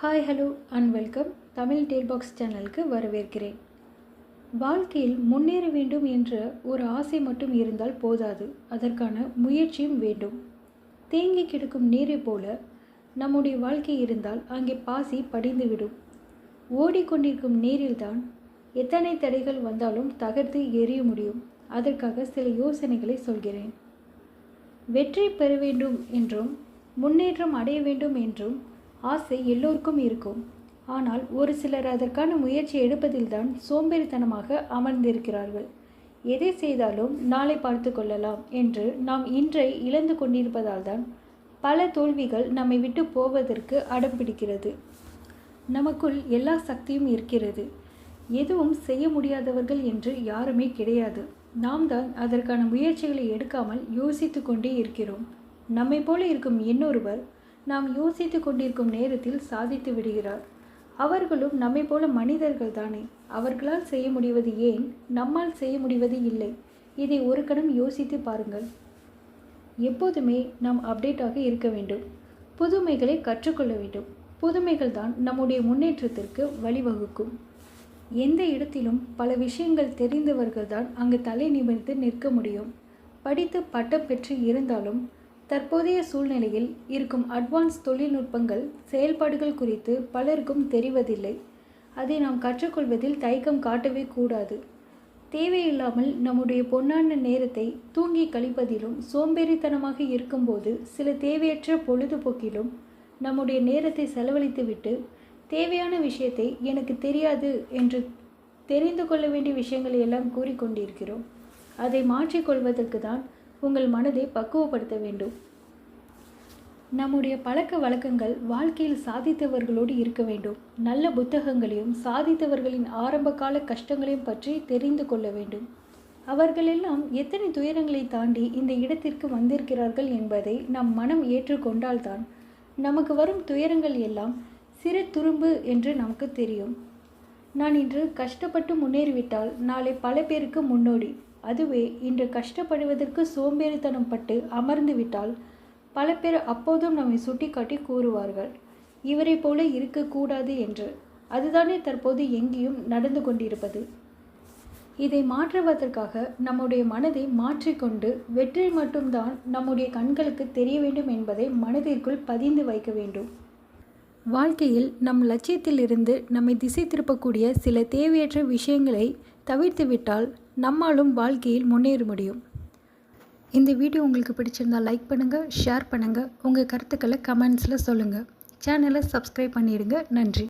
Hi hello and welcome Tamil tale box சேனலுக்கு வரவேற்கிறேன். வாழ்க்கையில் முன்னேற வேண்டும் என்ற ஒரு ஆசை மட்டும் இருந்தால் போதாது. அதற்கான முயற்சியும் வேண்டும். தேங்கி கிடக்கும் நீரைப் போல நம்முடைய வாழ்க்கை இருந்தால் அங்கே பாசி படிந்துவிடும். ஓடிக்கொண்டிருக்கும் நீரில்தான் எத்தனை தடைகள் வந்தாலும் தகர்த்து எரிய முடியும். அதற்காக சில யோசனைகளை சொல்கிறேன். வெற்றி பெற வேண்டும் என்றும் முன்னேற்றம் அடைய வேண்டும் என்றும் ஆசை எல்லோருக்கும் இருக்கும். ஆனால் ஒரு சிலர் அதற்கான முயற்சி எடுப்பதில்தான் சோம்பேறித்தனமாக அமர்ந்திருக்கிறார்கள். எதை செய்தாலும் நாளை பார்த்து கொள்ளலாம் என்று நாம் இன்றை இழந்து கொண்டிருப்பதால் தான் பல தோல்விகள் நம்மை விட்டு போவதற்கு அடம் பிடிக்கிறது. நமக்குள் எல்லா சக்தியும் இருக்கிறது. எதுவும் செய்ய முடியாதவர்கள் என்று யாருமே கிடையாது. நாம் தான் அதற்கான முயற்சிகளை எடுக்காமல் யோசித்து கொண்டே இருக்கிறோம். நம்மை போல இருக்கும் இன்னொருவர் நாம் யோசித்து கொண்டிருக்கும் நேரத்தில் சாதித்து விடுகிறார். அவர்களும் நம்மை போல மனிதர்கள் தானே. அவர்களால் செய்ய முடிவது ஏன்? நம்மால் செய்ய முடிவது இல்லை. இதை ஒரு கணம் யோசித்து பாருங்கள். எப்போதுமே நாம் அப்டேட்டாக இருக்க வேண்டும். புதுமைகளை கற்றுக்கொள்ள வேண்டும். புதுமைகள் தான் நம்முடைய முன்னேற்றத்திற்கு வழிவகுக்கும். எந்த இடத்திலும் பல விஷயங்கள் தெரிந்தவர்கள் தான் அங்கு தலை நிமிர்ந்து நிற்க முடியும். படித்து பட்டம் பெற்று இருந்தாலும் தற்போதைய சூழ்நிலையில் இருக்கும் அட்வான்ஸ் தொழில்நுட்பங்கள் செயல்பாடுகள் குறித்து பலருக்கும் தெரிவதில்லை. அதை நாம் கற்றுக்கொள்வதில் தயக்கம் காட்டவே கூடாது. தேவையில்லாமல் நம்முடைய பொன்னான நேரத்தை தூங்கி கழிப்பதிலும் சோம்பேறித்தனமாக இருக்கும்போது சில தேவையற்ற பொழுதுபோக்கிலும் நம்முடைய நேரத்தை செலவழித்துவிட்டு தேவையான விஷயத்தை எனக்கு தெரியாது என்று தெரிந்து கொள்ள வேண்டிய விஷயங்களை எல்லாம் கூறிக்கொண்டிருக்கிறோம். அதை மாற்றிக்கொள்வதற்கு தான் உங்கள் மனதை பக்குவப்படுத்த வேண்டும். நம்முடைய பழக்க வழக்கங்கள் வாழ்க்கையில் சாதித்தவர்களோடு இருக்க வேண்டும். நல்ல புத்தகங்களையும் சாதித்தவர்களின் ஆரம்பகால கஷ்டங்களையும் பற்றி தெரிந்து கொள்ள வேண்டும். அவர்களெல்லாம் எத்தனை துயரங்களை தாண்டி இந்த இடத்திற்கு வந்திருக்கிறார்கள் என்பதை நம் மனம் ஏற்றுக்கொண்டால்தான் நமக்கு வரும் துயரங்கள் எல்லாம் சிறு துரும்பு என்று நமக்கு தெரியும். நான் இன்று கஷ்டப்பட்டு முன்னேறிவிட்டால் நாளை பல பேருக்கு முன்னோடி. அதுவே இன்று கஷ்டப்படுவதற்கு சோம்பேறித்தனம் பட்டு அமர்ந்து விட்டால் பல பேர் அப்போதும் நம்மை சுட்டிக்காட்டி கூறுவார்கள். இவரை போல இருக்கக்கூடாது என்று. அதுதானே தற்போது எங்கேயும் நடந்து கொண்டிருப்பது. இதை மாற்றுவதற்காக நம்முடைய மனதை மாற்றிக்கொண்டு வெற்றி மட்டும்தான் நம்முடைய கண்களுக்கு தெரிய வேண்டும் என்பதை மனதிற்குள் பதிந்து வைக்க வேண்டும். வாழ்க்கையில் நம் லட்சியத்திலிருந்து நம்மை திசை திருப்பக்கூடிய சில தேவையற்ற விஷயங்களை தவிர்த்துவிட்டால் நம்மாலும் வாழ்க்கையில் முன்னேற முடியும். இந்த வீடியோ உங்களுக்கு பிடிச்சிருந்தால் லைக் பண்ணுங்கள் ஷேர் பண்ணுங்கள் உங்கள் கருத்துக்களை கமெண்ட்ஸில் சொல்லுங்கள் சேனலை சப்ஸ்கிரைப் பண்ணிடுங்க. நன்றி.